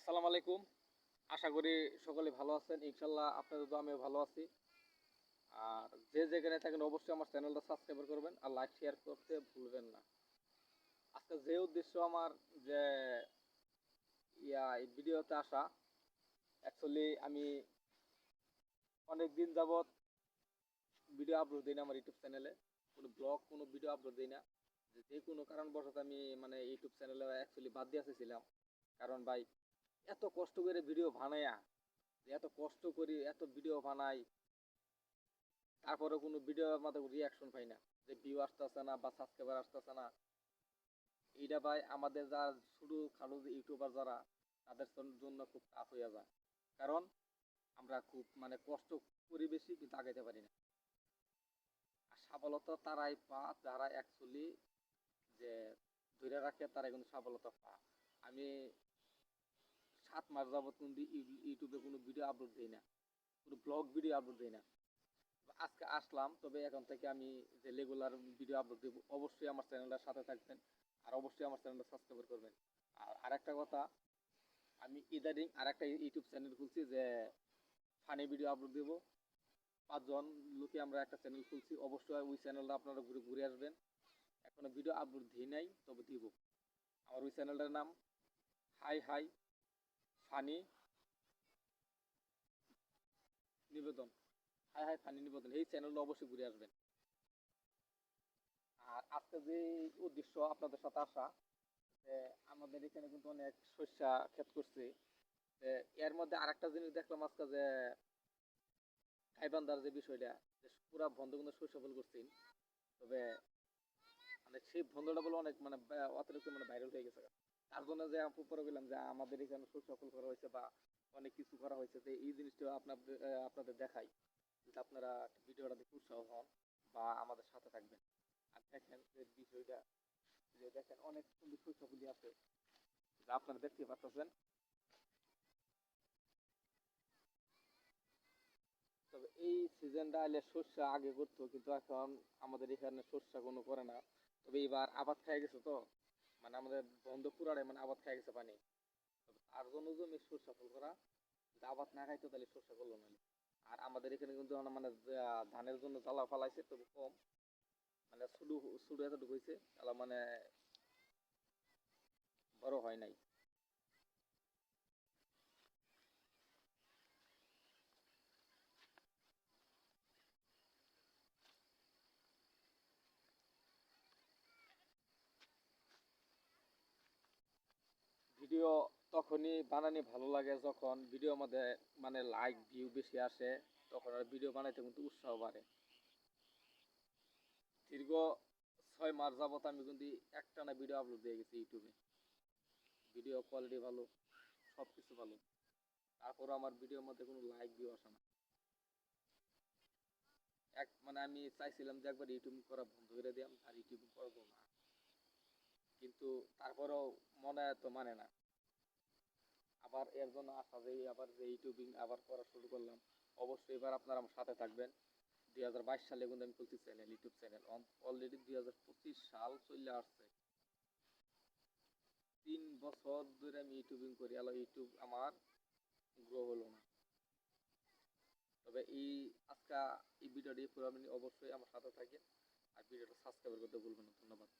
আসসালামু আলাইকুম। আশা করি সকলে ভালো আছেন। ইনশাল্লাহ আপনাদের তো আমিও ভালো আছি। আর যে যেখানে থাকেন অবশ্যই আমার চ্যানেলটা সাবস্ক্রাইব করবেন আর লাইক, শেয়ার করতে ভুলবেন না। আজকে যে উদ্দেশ্য আমার যে ইয়া, এই ভিডিওতে আসা অ্যাকচুয়ালি আমি অনেক দিন যাবৎ ভিডিও আপলোড দিই না আমার ইউটিউব চ্যানেলে কোনো ব্লগ কোনো ভিডিও আপলোড দিই না। যে কোনো কারণবশত আমি মানে ইউটিউব চ্যানেলে অ্যাকচুয়ালি বাদ দিয়ে আসেছিলাম। কারণ ভাই এত কষ্ট করে ভিডিও বানায়া, এত কষ্ট করি এত ভিডিও বানাই তারপরে কোনো ভিডিওর মধ্যে রিয়াকশন পাই না, যে ভিউ আসতেছে না বা সাবস্ক্রাইবার আসতেছে না। এইটা ভাই আমাদের যা শুধু খালো ইউটিউবার যারা, তাদের জন্য খুব টাফ হয়ে যায়। কারণ আমরা খুব মানে কষ্ট করি বেশি কিন্তু আগাইতে পারি না। আর সফলতা তারাই পা যারা অ্যাকচুয়ালি যে ধরে রাখে তারা কিন্তু সফলতা পা আমি সাত মাস যাবত কিন্তু ইউটিউবে কোনো ভিডিও আপলোড দিই না। কোনো ব্লগ ভিডিও আপলোড দিই না। আজকে আসলাম, তবে এখন থেকে আমি যে রেগুলার ভিডিও আপলোড দেবো, অবশ্যই আমার চ্যানেলটার সাথে থাকবেন আর অবশ্যই আমার চ্যানেলটা সাবস্ক্রাইব করবেন। আর আরেকটা কথা, আমি ইদারিং আরেকটা ইউটিউব চ্যানেল খুলছি যে ফানি ভিডিও আপলোড দেবো। পাঁচজন লোকে আমরা একটা চ্যানেল খুলছি, অবশ্যই ওই চ্যানেলটা আপনারা ঘুরে ঘুরে আসবেন। এখনও ভিডিও আপলোড দিই নাই, তবে দিব। আমার ওই চ্যানেলটার নাম হাই হাই ফানি নিবেদন। হাই হাই ফানি নিবেদন। এই চ্যানেলটা অবশ্যই ঘুরে আসবেন। আর আজকে যে উদ্দেশ্য আপনাদের সাথে আসা, যে আমাদের এখানে কিন্তু অনেক শস্যা ক্ষেত করছে। এর মধ্যে আরেকটা জিনিস দেখলাম আজকে যে গাইবান্ধার যে বিষয়টা, যে পুরা বন্ধ কিন্তু শস্য ফল করছেন তবে মানে সেই বন্ধটা বলে অনেক মানে অতিরিক্ত মানে ভাইরাল হয়ে গেছে। তার জন্য যে পরে গেলাম যে আমাদের এখানে শস্য ফল করা হয়েছে বা অনেক কিছু করা হয়েছে যে এই জিনিসটা আপনাদের আপনাদের দেখাই। যাতে আপনারা ভিডিওটা দেখে উৎসাহ হন বা আমাদের সাথে থাকবেন। আর দেখেন যে বিষয়টা, যে দেখেন অনেক সুন্দর শস্যগুলি আছে। যা আপনারা দেখতে পাচ্ছেন তবে এই সিজনটা আইলে শস্য আগে করতো, কিন্তু এখন আমাদের এখানে শস্য কোনো করে না। তবে এবার আবাদ খেয়ে গেছে তো। মানে আমাদের বন্ধ পুরাড়ে মানে আবাদ খাই গেছে পানি। আর জমি সরষা ফল করা, যদি আবাদ না খাইতো তাহলে সরষা করল না। আর আমাদের এখানে কিন্তু মানে ধানের জন্য জ্বালা ফালাইছে তবে কম। মানে শুধু শুধু এতটুকু হয়েছে তাহলে মানে বড় হয় নাই। ভিডিও তখনই বানানি ভালো লাগে যখন ভিডিও মধ্যে মানে লাইক ভিউ বেশি আসে, তখন আর ভিডিও বানাইতে কিন্তু উৎসাহ বাড়ে। দীর্ঘ ছয় মাস যাবত আমি কিন্তু একটানা ভিডিও আপলোড দিয়ে গেছি ইউটিউবে ভিডিও কোয়ালিটি ভালো সব কিছু ভালো। তারপরও আমার ভিডিওর মধ্যে কোনো লাইক ভিউ আসে না। এক মানে আমি চাইছিলাম যে একবার ইউটিউব করা বন্ধ করে দিলাম আর ইউটিউব করব না। কিন্তু তারপরেও মনে তো মানে না। আবার এর জন্য আশা যে আবার যে ইউটিউবিং আবার করা শুরু করলাম, অবশ্যই এবার আপনারা আমার সাথে থাকবেন। দুই হাজার বাইশ সালে কিন্তু আমি খুলছি চ্যানেল ইউটিউব চ্যানেল অলরেডি দুই হাজার পঁচিশ সাল চলে আসছে। তিন বছর ধরে আমি ইউটিউবিং করি আলো ইউটিউব আমার গ্রো হলো না। তবে এই আজকে এই ভিডিওটি পুরো অবশ্যই আমার সাথে থাকেন। আর ভিডিওটা সাবস্ক্রাইব করতে ভুলবেন না। ধন্যবাদ।